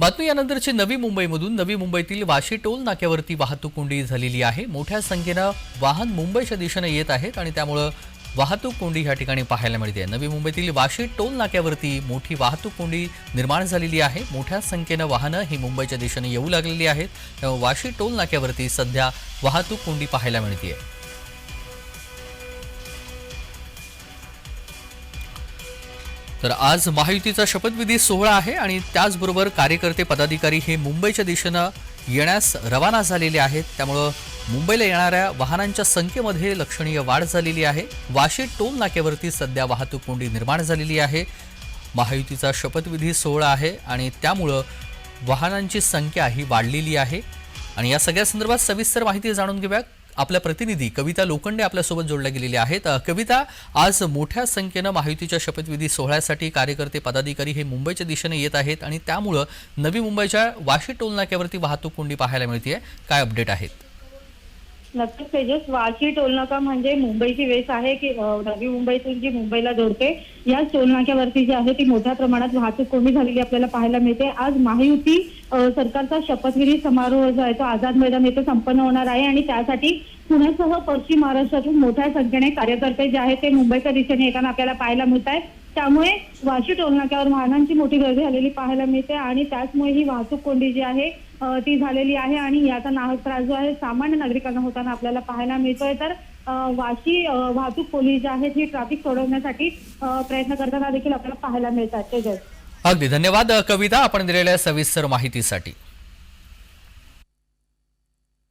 बातमी यानंतरची नवी मुंबईमधून. नवी मुंबईतील वाशी टोल नाक्यावरती वाहतूक कोंडी झालेली आहे. मोठ्या संख्येनं वाहन मुंबईच्या दिशेने येत आहेत आणि त्यामुळं वाहतूक कोंडी ह्या ठिकाणी पाहायला मिळते. नवी मुंबईतील वाशी टोल नाक्यावरती मोठी वाहतूक कोंडी निर्माण झालेली आहे. मोठ्या संख्येनं वाहनं ही मुंबईच्या दिशेने येऊ लागलेली आहेत. त्यामुळे वाशी टोल नाक्यावरती सध्या वाहतूक कोंडी पाहायला मिळते आहे तर आज महायुतीचा शपथविधी सोहळा आहे आणि त्याचबरोबर कार्यकर्ते पदाधिकारी हे मुंबईच्या दिशेनं येण्यास रवाना झालेले आहेत. त्यामुळं मुंबईला येणाऱ्या वाहनांच्या संख्येमध्ये लक्षणीय वाढ झालेली आहे. वाशी टोल नाक्यावरती सध्या वाहतूक कोंडी निर्माण झालेली आहे. महायुतीचा शपथविधी सोहळा आहे आणि त्यामुळं वाहनांची संख्या ही वाढलेली आहे. आणि या सगळ्या संदर्भात सविस्तर माहिती जाणून घेऊया आपल्या प्रतिनिधी कविता लोखंडे आपल्यासोबत जोडल्या गेलेल्या आहेत. कविता आज मोठ्या संख्येनं महायुतीच्या शपथविधी सोहळ्यासाठी कार्यकर्ते पदाधिकारी हे मुंबईच्या दिशेने येत आहेत आणि त्यामुळं नवी मुंबईच्या वाशी टोलनाक्यावरती वाहतूक कोंडी पाहायला मिळते काय अपडेट आहेत? नक्कीच तेजस. वाशी टोलनाका म्हणजे मुंबईची वेस आहे की नवी मुंबईतून जी मुंबईला जोडते याच टोलनाक्यावरती जी आहे ती मोठ्या प्रमाणात वाहतूक कोंडी झालेली आपल्याला पाहायला मिळते. आज महायुती सरकारचा शपथविधी समारोह जो आहे तो आझाद मैदान येथे संपन्न होणार आहे आणि त्यासाठी पुण्यासह पश्चिम महाराष्ट्रातून मोठ्या संख्येने कार्यकर्ते जे आहेत ते मुंबईच्या दिशेने येताना आपल्याला पाहायला मिळत आहेत. त्यामुळे वाशी टोलनाक्यावर वाहनांची मोठी गर्दी झालेली पाहायला मिळते आणि त्याचमुळे ही वाहतूक कोंडी जी आहे ती झालेली आहे आणि याचा नाहक त्रास जो आहे सामान्य नागरिकांना होताना आपल्याला पाहायला मिळतोय. तर वाशी वाहतूक पोलीस जे आहेत ही ट्रॅफिक सोडवण्यासाठी प्रयत्न करताना देखील आपल्याला पाहायला मिळतात. ते अगदी धन्यवाद कविता आपण दिलेल्या सविस्तर माहितीसाठी.